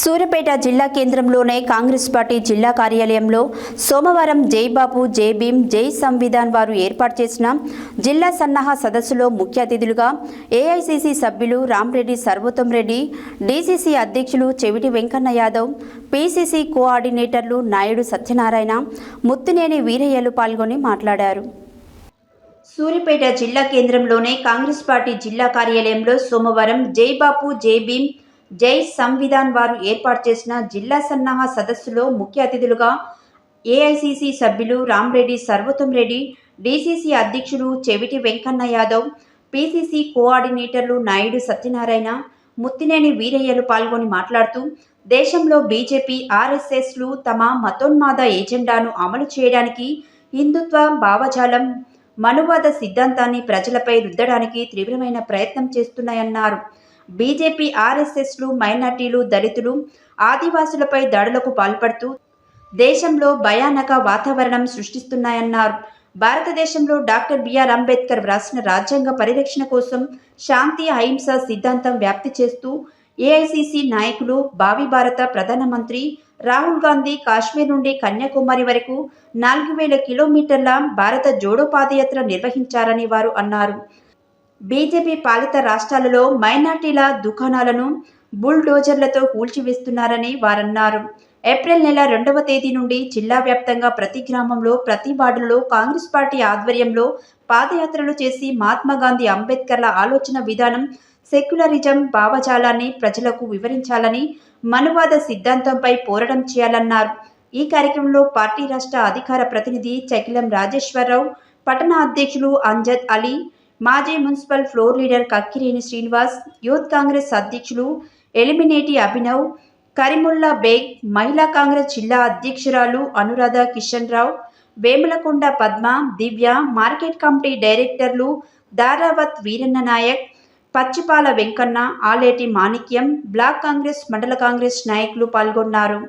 సూర్యాపేట జిల్లా కేంద్రంలోనే కాంగ్రెస్ పార్టీ జిల్లా కార్యాలయంలో సోమవారం జై బాపు జై భీమ్ జై సంవిధాన్ వారు ఏర్పాటు చేసిన జిల్లా సన్నాహ సదస్సులో ముఖ్య అతిథులుగా ఏఐసిసి సభ్యులు రామ్రెడ్డి సర్వోత్తం రెడ్డి డీసీసీ అధ్యక్షులు చెవిటి వెంకన్న యాదవ్ పీసీసీ కోఆర్డినేటర్లు నాయుడు సత్యనారాయణ ముత్తినేని వీరయ్యలు పాల్గొని మాట్లాడారు. సూర్యాపేట జిల్లా కేంద్రంలోనే కాంగ్రెస్ పార్టీ జిల్లా కార్యాలయంలో సోమవారం జై బాపు జై భీమ్ జై సంవిధాన్ వారు ఏర్పాటు చేసిన జిల్లా సన్నాహ సదస్సులో ముఖ్య అతిథులుగా ఏఐసిసి సభ్యులు రామ్రెడ్డి సర్వోత్తం రెడ్డి డీసీసీ అధ్యక్షులు చెవిటి వెంకన్న యాదవ్ పీసీసీ కోఆర్డినేటర్లు నాయుడు సత్యనారాయణ ముత్తినేని వీరయ్యలు పాల్గొని మాట్లాడుతూ దేశంలో బీజేపీ ఆర్ఎస్ఎస్లు తమ మతోన్మాద ఎజెండాను అమలు చేయడానికి హిందుత్వ భావజాలం మనువాద సిద్ధాంతాన్ని ప్రజలపై రుద్దడానికి తీవ్రమైన ప్రయత్నం చేస్తున్నాయన్నారు. బీజేపీ ఆర్ఎస్ఎస్లు మైనార్టీలు దళితులు ఆదివాసులపై దాడులకు పాల్పడుతూ దేశంలో భయానక వాతావరణం సృష్టిస్తున్నాయన్నారు. భారతదేశంలో డాక్టర్ బిఆర్ అంబేద్కర్ వ్రాసిన రాజ్యాంగ పరిరక్షణ కోసం శాంతి అహింస సిద్ధాంతం వ్యాప్తి చేస్తూ ఏఐసిసి నాయకులు భావి భారత ప్రధానమంత్రి రాహుల్ గాంధీ కాశ్మీర్ నుండి కన్యాకుమారి వరకు నాలుగు వేల కిలోమీటర్ల భారత జోడో పాదయాత్ర నిర్వహించారని వారు అన్నారు. బీజేపీ పాలిత రాష్ట్రాలలో మైనార్టీల దుకాణాలను బుల్డోజర్లతో కూల్చివేస్తున్నారని వారన్నారు. ఏప్రిల్ నెల రెండవ తేదీ నుండి జిల్లా వ్యాప్తంగా ప్రతి గ్రామంలో ప్రతి వార్డులలో కాంగ్రెస్ పార్టీ ఆధ్వర్యంలో పాదయాత్రలు చేసి మహాత్మాగాంధీ అంబేద్కర్ల ఆలోచన విధానం సెక్యులరిజం భావజాలాన్ని ప్రజలకు వివరించాలని మనువాద సిద్ధాంతంపై పోరాటం చేయాలన్నారు. ఈ కార్యక్రమంలో పార్టీ రాష్ట్ర అధికార ప్రతినిధి చకిలం రాజేశ్వరరావు పట్టణ అధ్యక్షులు అంజద్ అలీ మాజీ municipal floor leader Kakkireni Srinivas youth Congress అధ్యక్షులు ఎలిమినేటి అభినవ్ కరిముల్లా బేగ్ మహిళా కాంగ్రెస్ జిల్లా అధ్యక్షురాలు అనురాధ కిషన్ రావు వేములకొండ పద్మ దివ్య మార్కెట్ కమిటీ డైరెక్టర్లు దారావత్ వీరన్న నాయక్ పచ్చిపాల వెంకన్న ఆలేటి మాణిక్యం బ్లాక్ కాంగ్రెస్ మండల కాంగ్రెస్ నాయకులు పాల్గొన్నారు.